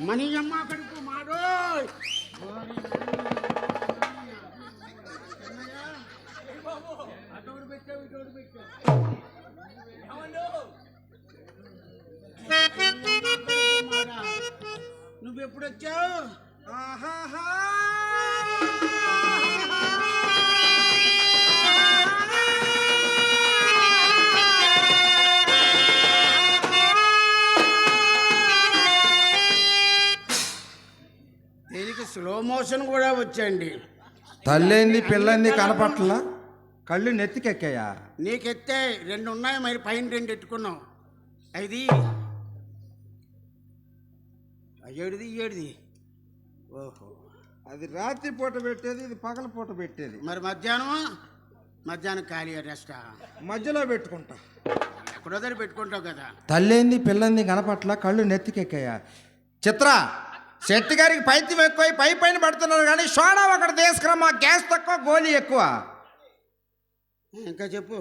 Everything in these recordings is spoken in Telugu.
మనీ అమ్మ కడుపు మాడు నువ్వెప్పుడు ఆహాహా! మోషన్ కూడా వచ్చండి. తల్లేంది పిల్లంది కనపట్ల? కళ్ళు నెత్తికెక్కాయా? నీకెత్తే రెండు ఉన్నాయి మరి పైన రెండు ఎట్టుకున్నావు అది ఏడుది ఏడుది. ఓహో. అది రాత్రి పూట పెట్టేది ఇది పగల పూట పెట్టేది. మరి మధ్యాహ్నం మధ్యాహ్నం ఖాళీ రెస్టా? మధ్యలో పెట్టుకుంటా. ఎక్కడో దగ్గర పెట్టుకుంటావు కదా. తల్లేంది పిల్లంది కనపట్ల? కళ్ళు నెత్తికెక్కాయా? చిత్ర! శెట్టి గారికి పైత్యం ఎక్కువ పై పైన పడుతున్నారు కానీ సోడా ఒకటి తీసుకురమ్మా గ్యాస్ తక్కువ గోలీ ఎక్కువ. ఇంకా చెప్పు.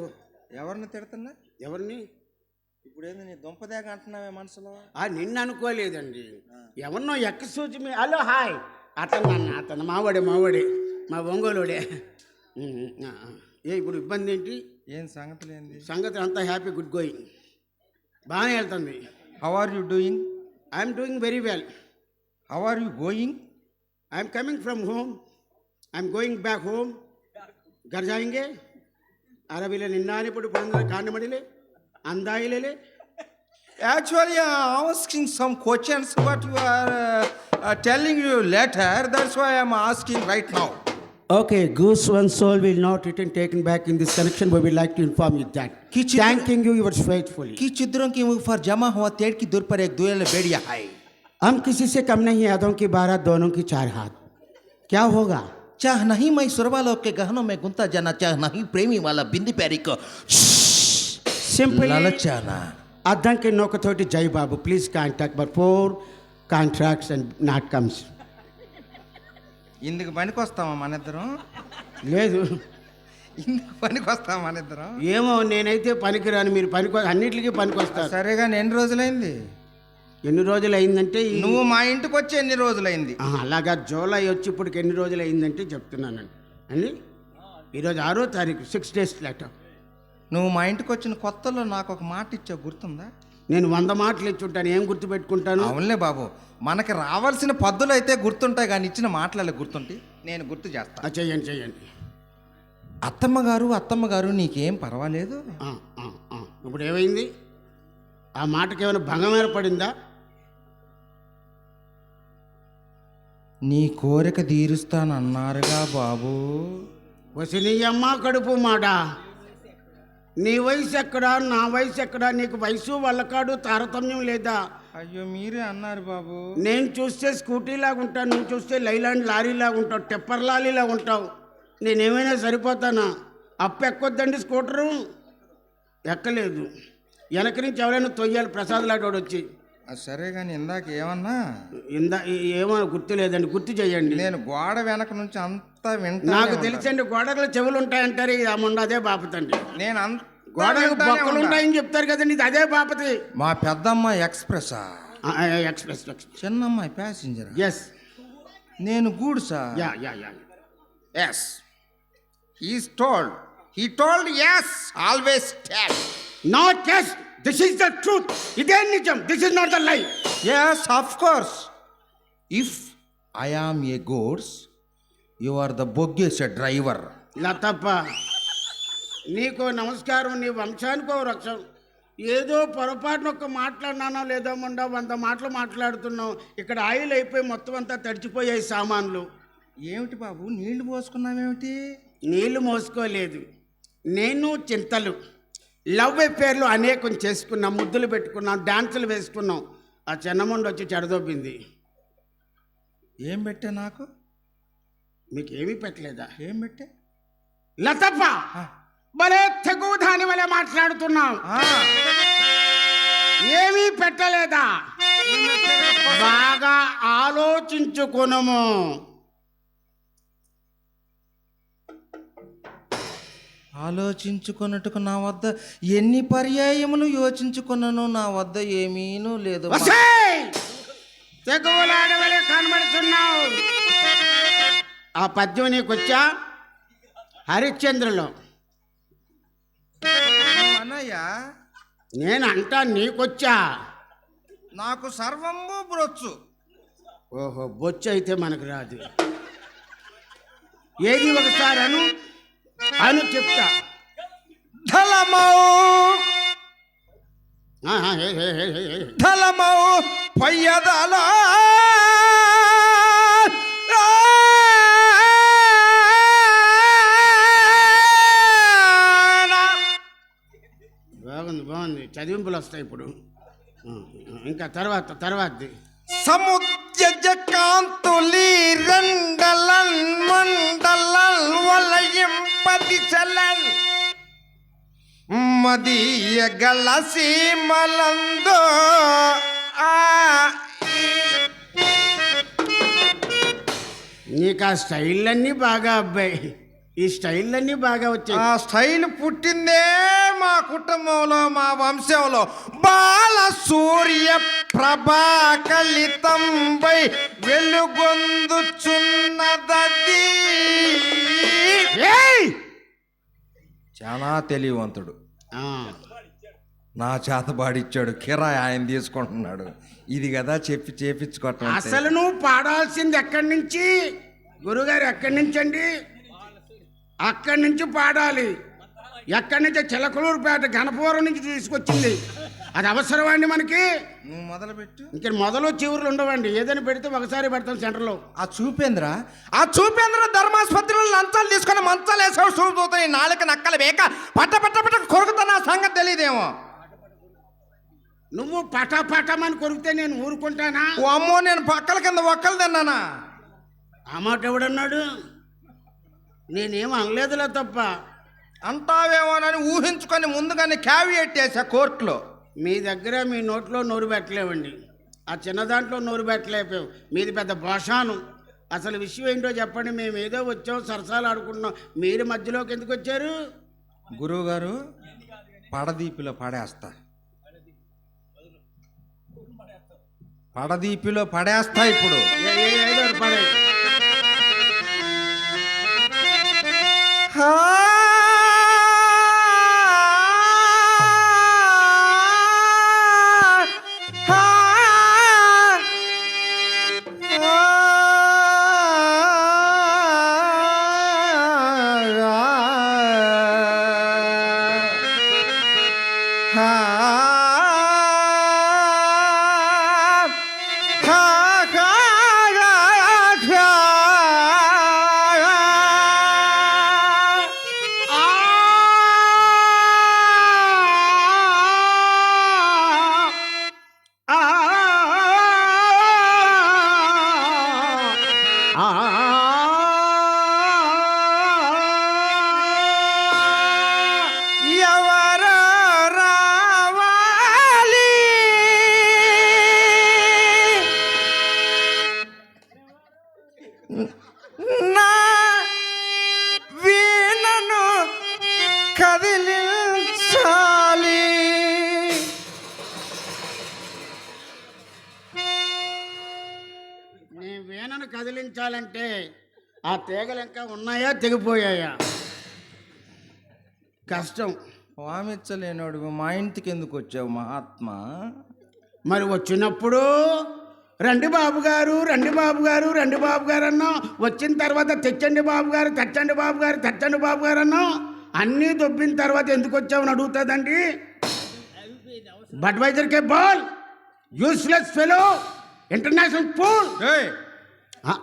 ఎవరిని తిడుతున్నా? ఎవరిని? ఇప్పుడు ఏంది నీ దుంపదేగ అంటున్నావే మనసులో? ఆ నిన్ను అనుకోలేదండి. ఎవరినో ఎక్క సూచి మీ హలో హాయ్. అతను నన్ను అతను మావాడే మావాడే. మా ఒంగోలుడే. ఏ ఇప్పుడు ఇబ్బంది ఏంటి? ఏం సంగతులు ఏంది సంగతి అంతా హ్యాపీ గుడ్ గోయింగ్. బాగానే వెళ్తుంది. How are you doing I'm doing very well How are you going? I'm coming from home. I'm going back home. घर जाएंगे ಅರವಿಲೆ ನಿನ್ನಾನೆ ಪುಡು ಬಂದ ಕಾಣ ಮಾಡಿಲೆ ले। Actually, uh, I'm asking some questions, but you are uh, uh, telling you later. That's why I'm asking right now. Okay, goose one soul will not return taken back in this connection, but we like to inform you that. Thanking you, you were faithfully. की चित्रों की मुख पर जमा हुआ तेड़ की दूर पर एक दुयल बेड़िया है हम किसी से कम नहीं यादों की बारह दोनों की चार हाथ क्या होगा चाह नहीं मैं सुरवालों के गहनों में गुंता जाना चाह नहीं प्रेमी वाला बिंदी पैरी को Simply ललचाना అద్దంకి నోకతోటి జై బాబు please contact before contracts and not comes ఇందుకు పనికొస్తామా మన ఇద్దరం లేదు ఇందుకు పనికొస్తామా మన ఇద్దరం ఏమో నేనైతే పనికిరాను మీరు పనికి అన్నిటికీ పనికొస్తారు సరే కానీ ఎన్ని రోజులైంది ఎన్ని రోజులు అయిందంటే నువ్వు మా ఇంటికి వచ్చి ఎన్ని రోజులైంది? అలాగా జూలై వచ్చి ఇప్పటికి ఎన్ని రోజులు అయిందంటే చెప్తున్నానండి. అండి? ఈరోజు ఆరో తారీఖు సిక్స్ డేస్ లెటర్ నువ్వు మా ఇంటికి వచ్చిన కొత్తలో నాకు ఒక మాట ఇచ్చావు గుర్తుందా? నేను వంద మాటలు ఇచ్చుంటాను. ఏం గుర్తుపెట్టుకుంటాను? అవునులే బాబు. మనకి రావాల్సిన పద్దులు అయితే గుర్తుంటాయి కానీ ఇచ్చిన మాటలే గుర్తుంటాయి? నేను గుర్తు చేస్తా. ఆ, చెయ్యండి చెయ్యండి. అత్తమ్మ గారు అత్తమ్మ గారు నీకేం పర్వాలేదు. ఇప్పుడు ఏమైంది? ఆ మాటకి ఏమైనా భంగం ఏర్పడిందా నీ కోరిక తీరుస్తానన్నారుగా బాబు. వసి నీ అమ్మ కడుపు మాట నీ వయసు ఎక్కడా? నా వయసు ఎక్కడా? నీకు వయసు వాళ్ళకాడు తారతమ్యం లేదా? అయ్యో మీరే అన్నారు బాబు. నేను చూస్తే స్కూటీ లాగా ఉంటాను నువ్వు చూస్తే లైలాండ్ లారీ లాగా ఉంటావు టెప్పర్ లారీలా ఉంటావు. నేనేమైనా సరిపోతానా? అప్పు ఎక్కొద్దండి స్కూటరు. ఎక్కలేదు. వెనక నుంచి ఎవరైనా తొయ్యాలి ప్రసాద్ లాంటి వచ్చి. సరే కానీ ఇందాక ఏమన్నా? ఇందా ఏమో గుర్తు లేదండి గుర్తు చేయండి. నేను గోడ వెనక నుంచి అంతా వింటా నాకు తెలిసండి గోడలో చెవులు ఉంటాయంటారు ఇది అమ్ముండ అదే బాపతండి. నేను అంత గోడలకు బొక్కలు ఉంటాయని చెప్తారు కదండి ఇది అదే బాపతి. మా పెద్దమ్మ ఎక్స్ప్రెసా ఎక్స్ప్రెస్. చిన్నమ్మాయి ప్యాసింజర్? ఎస్ నేను గూడ్సా? Yeah yeah yeah. Yes he's told he told yes always tell not yes this is the truth ఇదే నిజం this is not the lie yes of course if I am a goods you are the bogies driver లతప్ప నీకో నమస్కారం నీ వంశానికో రక్షం. ఏదో పొరపాటున ఒక్క మాట్లాడినానో లేదో మొండ వంద మాటలు మాట్లాడుతున్నావు. ఇక్కడ ఆయిల్ అయిపోయి మొత్తం అంతా తడిచిపోయాయి సామాన్లు. ఏమిటి బాబు నీళ్ళు పోసుకున్నావేమిటి? నీళ్ళు మోసుకోలేదు. నేను చింతలు. లవ్ అఫేర్లు అనేకం చేసుకున్నాం ముద్దులు పెట్టుకున్నాం డాన్సులు వేసుకున్నాం. ఆ చిన్నముండి వచ్చి చెడదొబ్బింది ఏం పెట్టా నాకు? మీకు ఏమీ పెట్టలేదా? ఏం పెట్టా? లతప్ప. భలే తెగు దాని వలె మాట్లాడుతున్నాం ఏమీ పెట్టలేదా? బాగా ఆలోచించుకునము. ఆలోచించుకున్నట్టుకు నా వద్ద ఎన్ని పర్యాయములు యోచించుకున్నాను నా వద్ద ఏమీనూ లేదు. కనబడుతున్నావు. ఆ పద్యం నీకొచ్చా? హరిశ్చంద్రలో. అన్నయ్య నేను అంటా నీకొచ్చా? నాకు సర్వము బ్రొచ్చు ఓహో బొచ్చు అయితే మనకు రాదు. ఏది ఒకసారి అను? అను చెప్తా. ధలమౌ. ధలమౌ. పయ్యదల. బాగుంది బాగుంది. చదివింపులు వస్తాయి ఇప్పుడు. ఇంకా తర్వాత తర్వాతది. సముద్యజ కాంతులి రెండలన్ మండలన్ వలయింపది చలన్ మదీయ గల సీమలందో. ఆ. నీకు ఆ స్టైల్లన్నీ బాగా అబ్బాయి. ఈ స్టైల్లన్నీ బాగా వచ్చాయి. ఆ స్టైల్ పుట్టిందే మా కుటుంబంలో మా వంశంలో. బాల సూర్య ప్రభాకలితంబై వెలుగొందుచున్నదది. ఏయ్! చాలా తెలియవంతుడు. ఆ, నా చేత పాడిచ్చాడు కిరాయి ఆయన తీసుకుంటున్నాడు. ఇది కదా చెప్పి చేపించుకోవటం. అసలు నువ్వు పాడాల్సింది ఎక్కడి నుంచి? గురుగారు ఎక్కడి నుంచి అండి? అక్కడి నుంచి పాడాలి. ఎక్కడి నుంచి? చిలకలూరుపేట గణపవరం నుంచి తీసుకొచ్చింది. అది అవసరమండి మనకి. నువ్వు మొదలుపెట్టు. ఇంక మొదలు చివరులు ఉండవండి. ఏదైనా పెడితే ఒకసారి పెడతాం సెంటర్లో. ఆ చూపేంద్ర. ఆ చూపేంద్ర ధర్మాసుపత్రిలో లంచాలు తీసుకొని మంచాలు వేసావు చూపుతాయి నాలుక నక్కలు వేక పట్ట పట్ట పట్ట కొరుకుతున్న సంగతి తెలియదేమో. నువ్వు పట పటమని కొరికితే నేను ఊరుకుంటానా? ఓ అమ్మో నేను పక్కల కింద ఒక్కలు తిన్నానా? ఆ మాట ఎవడన్నాడు? నేనేం అనలేదులే తప్ప. అంటావేమోనని ఊహించుకొని ముందుగానే క్యావియేట్ చేశా కోర్టులో. మీ దగ్గర మీ నోట్లో నోరు పెట్టలేవండి. ఆ చిన్న దాంట్లో నోరు పెట్టలేకపోయావు మీది పెద్ద భాషాను. అసలు విషయం ఏంటో చెప్పండి. మేము ఏదో వచ్చాం సరసాలు ఆడుకుంటున్నాం. మీరు మధ్యలోకి ఎందుకు వచ్చారు? గురువు గారు పడదీపిలో పడేస్తా. పడదీపిలో పడేస్తా ఇప్పుడు. ఏదో పడే ఆ! కదిలించాలంటే ఆ తీగలు ఇంకా ఉన్నాయా? తెగిపోయాయా? కష్టం. వామిచ్చలేనోడు మా ఇంటికి ఎందుకు వచ్చావు మహాత్మా? మరి వచ్చినప్పుడు రండి బాబు గారు రండి బాబు గారు రండి బాబు గారు అన్నాం వచ్చిన తర్వాత తెచ్చండి బాబు గారు తెచ్చండి బాబు గారు తెచ్చండి బాబు గారు అన్నాం అన్నీ దొబ్బిన తర్వాత ఎందుకు వచ్చామని అడుగుతుందండి. బడ్వైజర్ కే బాల్. యూస్లెస్ ఫెలో ఇంటర్నేషనల్ పూల్ ఏయ్,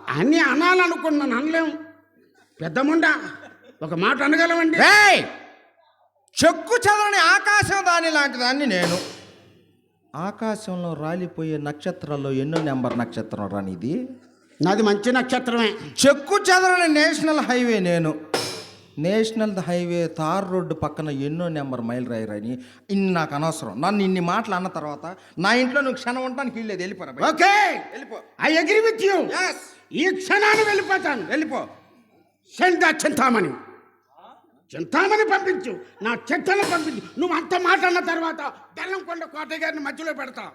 అన్నీ అనాలనుకున్నాను అనలేము పెద్ద ముండ ఒక మాట అనగలమండి. ఏయ్! చెక్కు చెదరని ఆకాశం దాని లాంటి దాన్ని నేను. ఆకాశంలో రాలిపోయే నక్షత్రాల్లో ఎన్నో నెంబర్ నక్షత్రం రానిది నాది? మంచి నక్షత్రమే. చెక్కు చెదరని నేషనల్ హైవే నేను. నేషనల్ హైవే తార్ రోడ్డు పక్కన ఎన్నో నెంబర్ మైల్ రాయరని ఇన్ని నాకు అనవసరం. నన్ను ఇన్ని మాటలు అన్న తర్వాత నా ఇంట్లో నువ్వు క్షణం ఉండడానికి వీల్లేదు వెళ్ళిపోరా. ఓకే. వెళ్ళిపో. I agree with you. Yes. ఈ క్షణాన్ని వెళ్ళిపోతాను. వెళ్ళిపో. సెండ్ చింతామణి చింతామణి పంపించు. నా చెత్తను పంపించు. నువ్వు అంత మాట అన్న తర్వాత బెల్లంకొండ కోటయ్య గారిని మధ్యలో పెడతా.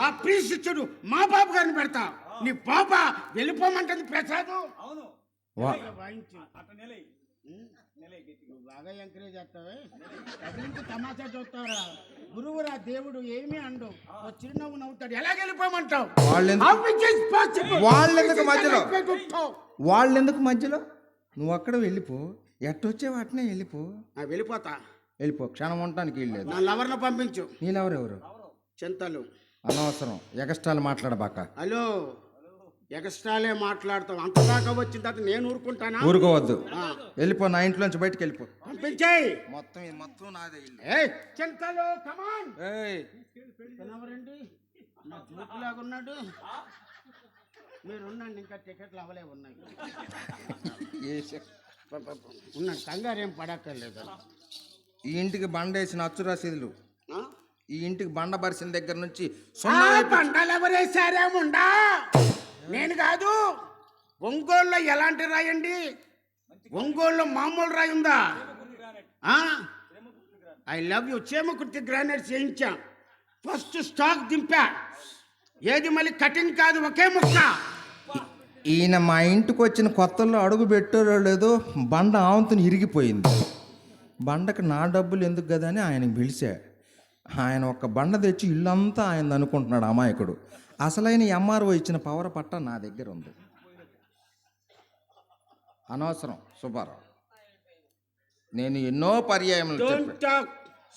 ఆ ఇచ్చుడు మా బాబు గారిని పెడతా. నీ పాప వెళ్ళిపోమంటుంది ప్రసాదు. వాయించు. నువ్వు బాగా ఎంకరేజ్ చేస్తావే? కదిలించి తమాషా చూస్తావురా. గురువురా దేవుడు ఏమీ అండు ఓ చిరునవ్వు నవ్వుతాడు. ఎలా వెళ్ళిపోమంటావు? వాళ్ళెందుకు- possible? వాళ్ళెందుకు మధ్యలో? unexpected. వాళ్ళు ఎందుకు మధ్యలో? నువ్వు అక్కడ వెళ్ళిపో. ఎట్టొచ్చే వాటినే వెళ్ళిపో. ఆ, వెళ్ళిపోతా. వెళ్ళిపో. క్షణం ఉండటానికి వెళ్ళలేదు నా లవర్ను పంపించు. నీళ్ళెవరెవరు చింతలు. అనవసరం. ఎగస్ట్రాలు మాట్లాడబాక. హలో. ఎక్స్ట్రాలే మాట్లాడతావు. అంతదాకా వచ్చిన తర్వాత నేను ఊరుకుంటానా? ఊరుకోవద్దు. వెళ్ళిపో నా ఇంట్లోంచి బయటకు వెళ్ళిపో. పంపించేయ్. మొత్తం ఇది మొత్తం నాదే ఇల్లు. ఏయ్ చింతలు కమాన్ ఏయ్. ఎవరండి నా జూపులాగా ఉన్నాడు. మీరు ఉండండి ఇంకా టికెట్లు అవలే ఉన్నాయి. ఉన్నాడు. కంగారు ఏం పడక్కర్లేదు. ఈ ఇంటికి బండ వేసిన అచ్చు రసీదులు ఆ? ఈ ఇంటికి బండ బరిసిన దగ్గర నుంచి బండలు ఎవరేసారేముండా నేను కాదు. ఒంగోలులో ఎలాంటి రాయి అండి? ఒంగోలులో మామూలు రాయి ఉందా? I love you. Chimakurthi granite చేయించా. First stock దింపా. ఏది మళ్ళీ కటింగ్ కాదు ఒకే ముక్క. ఈయన మా ఇంటికి వచ్చిన కొత్తల్లో అడుగు పెట్టారో లేదో బండ ఆవంతుని ఇరిగిపోయింది. బండకు నా డబ్బులు ఎందుకు కదా అని ఆయనకి పిలిచా. ఆయన ఒక బండ తెచ్చి ఇల్లంతా ఆయన అనుకుంటున్నాడు అమాయకుడు. అసలైన ఎంఆర్ఓ ఇచ్చిన పవర్ పట్ట నా దగ్గర ఉంది. అనవసరం సుబ్బారావు. నేను ఎన్నో పర్యాయములు talk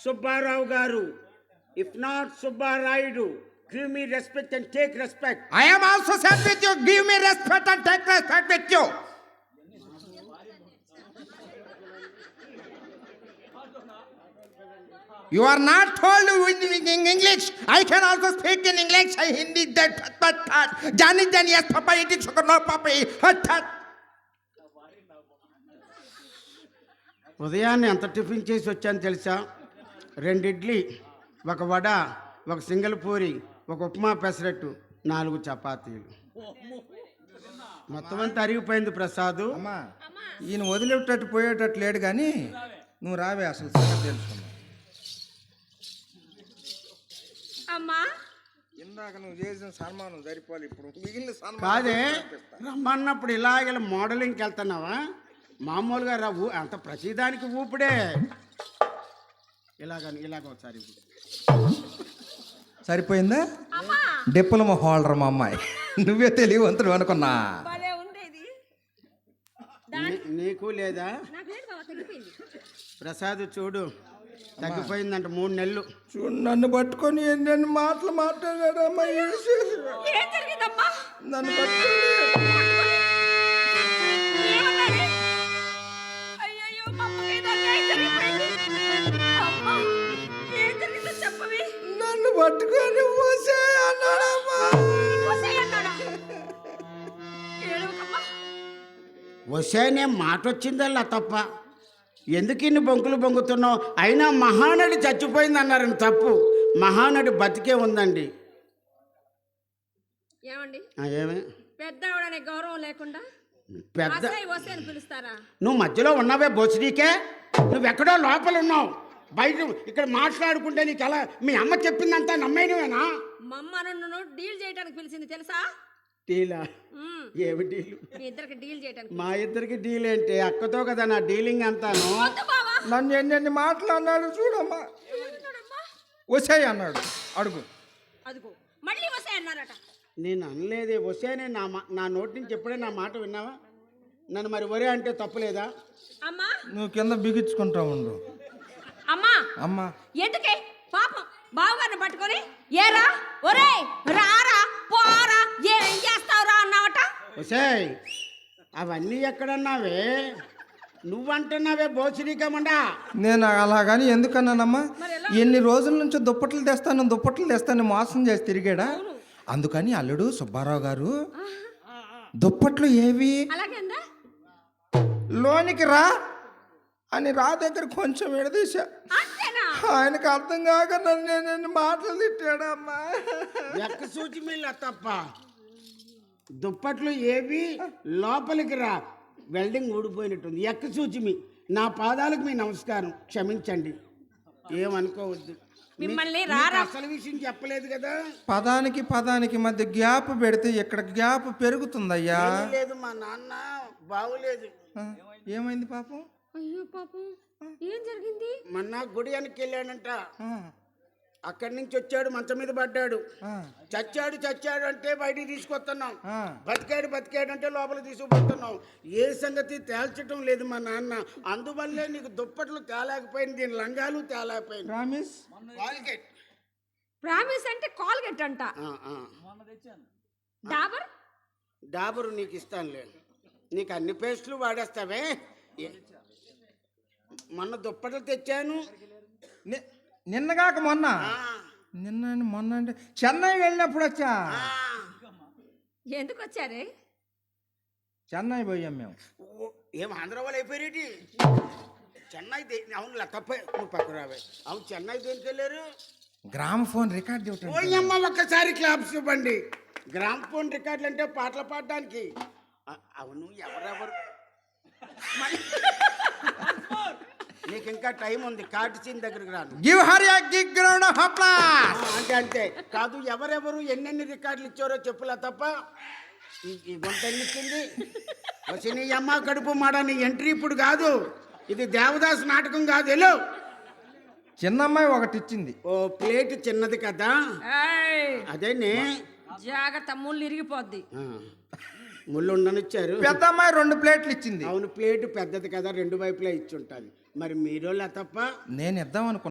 Subbarao garu. If not Subbarayudu give me respect and take respect am also said with you, give me respect and take respect with you. You are not told with in English I can also speak in English I Hindi that Johnny Johnny yes papa it is that ఉదయాన్నే ఎంత టిఫిన్ చేసి వచ్చాను తెలుసా? రెండు ఇడ్లీ ఒక వడ ఒక సింగిల్ పూరి ఒక ఉప్మా పెసరట్టు నాలుగు చపాతీలు. మొత్తం అంతా అరిగిపోయింది ప్రసాదు. ఈయన వదిలేటట్టు పోయేటట్టు లేడు కానీ నువ్వు రావే అసలు తెలుసుకున్నావు అమ్మా ఇందాక నువ్వు చేసిన సన్మానం సరిపోవాలి ఇప్పుడు మిగిలిన సన్మానం కాదే రమ్మన్నప్పుడు ఇలాగ మోడలింగ్కి వెళ్తున్నావా? మామూలుగా రా ఊ అంత ప్రతిదానికి ఊపిడే. ఇలాగని ఇలాగ ఒకసారి. సరిపోయిందా? అమ్మా! డిప్లొమా హోల్డర్ మా అమ్మాయి. నువ్వే తెలియవంతుడు అనుకున్నా. భలే నీ- నీకు లేదా? నాకు లేదు బాబా తగ్గిపోయింది ప్రసాద్ చూడు. తగ్గిపోయిందంట మూడు నెలలు. చూడు నన్ను పట్టుకొని ఎన్నెన్ని మాటలు మాట్లాడాడమ్మా నన్ను పట్టుకొని. నన్ను పట్టుకొని పోసే అన్నాడమ్మా. వసేనే మాట వచ్చిందల్లా తప్ప. ఎందుకు ఇన్ని బొంకులు బొంగుతున్నావు? అయినా మహానడి చచ్చిపోయింది అన్నారని తప్పు. మహానడి బతికే ఉందండి. ఏమండి? గౌరవం లేకుండా పెద్ద పిలుస్తారా? నువ్వు మధ్యలో ఉన్నావే బొసిడీకే నువ్వెక్కడో లోపల ఉన్నావు బయట ఇక్కడ మాట్లాడుకుంటే నీకు ఎలా మీ అమ్మ చెప్పిందంతా నమ్మేనువేనా? మమ్మ నన్ను డీల్ చేయడానికి పిలిచింది తెలుసా? డీలా. ఏమి డీల్? మీ ఇద్దరికి డీల్ చేయడానికి మా ఇద్దరికి డీల్ ఏంటి? అక్కతో కదా నా డీలింగ్ అంతాను. నన్ను ఎన్నెన్ని మాటలు అన్నాడు చూడమ్మా? వచ్చాయి అన్నాడు. అడుగు. అదిగో మళ్ళీ వసే అన్నారట. నేను అనలేదే వసేనే నా మా నా నోటి నుంచి ఎప్పుడే నా మాట విన్నావా? నన్ను మరి ఒరే అంటే తప్పులేదా? అమ్మా. నువ్వు కింద బిగించుకుంటా ఉండు. అమ్మా. అమ్మా. ఎందుకే? పాపం. బావగారిని పట్టుకొని ఏరా ఒరే రారా పోరా ఏం చేస్తావురా? అన్నావట. ఒసేయ్ అవన్నీ ఎక్కడన్నావే? నువ్వంటున్నావే బోసిరికమండా నేను అలాగని ఎందుకన్నానమ్మా? మరి ఎలా? ఎన్ని రోజుల నుంచి దుప్పట్లు తెస్తాను దుప్పట్లు తెస్తాను మోసం చేసి తిరిగాడా? అందుకని అల్లుడు సుబ్బారావు గారు దుప్పట్లు ఏవి? లోనికి రా అని రా దగ్గర కొంచెం విడదీశా. ఆయనకు అర్థం కాక నన్ను నేను మాటలు తిట్టాడమ్మా. ఎక్క సూచి మిల్ల తప్ప. దుప్పట్లు ఏవి లోపలికి రా. వెల్డింగ్ ఊడిపోయినట్టుంది. ఎక్క సూచి మీ నా పాదాలకు మీ నమస్కారం. క్షమించండి. ఏమనుకోవద్దు. మిమ్మల్ని రారా? అసలు విషయం చెప్పలేదు కదా? పదానికి పదానికి మధ్య గ్యాప్ పెడితే ఇక్కడ గ్యాప్ పెరుగుతుందయ్యా. ఏమీ లేదు మా నాన్న బాగులేదు. ఏమైంది పాపం? అయ్యో పాపం. ఏం జరిగింది? మొన్న గుడి వెనక్కి వెళ్ళాడంట. ఆ, అక్కడి నుంచి వచ్చాడు మంచం మీద పడ్డాడు. చచ్చాడు చచ్చాడు అంటే బయటికి తీసుకొస్తున్నాం. బతికాడు బతికాడు అంటే లోపల తీసుకుపోతున్నాం. ఏ సంగతి తేల్చటం లేదు మా నాన్న. అందువల్లే నీకు దుప్పట్లు తేలేకపోయింది దీని లంగాలు తేలేకపోయింది. ప్రామిస్. వాల్గేట్. ప్రామిస్ అంటే కాల్గెట్ అంట. డాబర్? డాబరు నీకు ఇస్తానులే. నీకు అన్ని పేస్టులు వాడేస్తావే. మొన్న దుప్పట్లు తెచ్చాను. నిన్నగాక మొన్న? ఆ, నిన్న మొన్న అంటే చెన్నై వెళ్ళినప్పుడు వచ్చా? ఆ. ఎందుకు వచ్చారే? చెన్నై పోయాం మేము. ఓ, ఏం ఆంధ్ర వాళ్ళు అయిపోయారేటి? చెన్నై అవును తప్ప నువ్వు పక్క రావే. అవును చెన్నై దేనికి వెళ్ళారు? గ్రామ ఫోన్ రికార్డ్ ఓయమ్మ ఒక్కసారి క్లాప్స్ ఇవ్వండి గ్రామ్ ఫోన్ రికార్డులు అంటే పాటలు పాడడానికి. అవును ఎవరెవరు? నీకు ఇంకా టైం ఉంది. సీన్ దగ్గరికి రాను. గివ్ హర్ గిగ్ గ్రౌండ్ హప్లా ఆ, అంటే అంతే కాదు ఎవరెవరు ఎన్నెన్ని రికార్డులు ఇచ్చారో చెప్పులా తప్ప ఈ- ఈ గుంట ఎన్ని ఇచ్చింది? వచ్చి నీ అమ్మ కడుపు మాడ నీ ఎంట్రీ ఇప్పుడు కాదు. ఇది దేవదాస్ నాటకం కాదు వెళ్ళు. చిన్నమ్మాయి ఒకటి ఇచ్చింది. ఓ ప్లేట్ చిన్నది కదా. ఏయ్, అదేనే. జాగ్రత్త ముళ్ళు ఇరిగిపోద్ది. ఆ, ముళ్ళు ఉండనిచ్చారు. పెద్ద అమ్మాయి రెండు ప్లేట్లు ఇచ్చింది. అవును ప్లేట్ పెద్దది కదా రెండు వైపులా ఇచ్చి ఉంటుంది. మరి మీరోళ్ళ తప్ప నేను ఇద్దాం అనుకున్నాను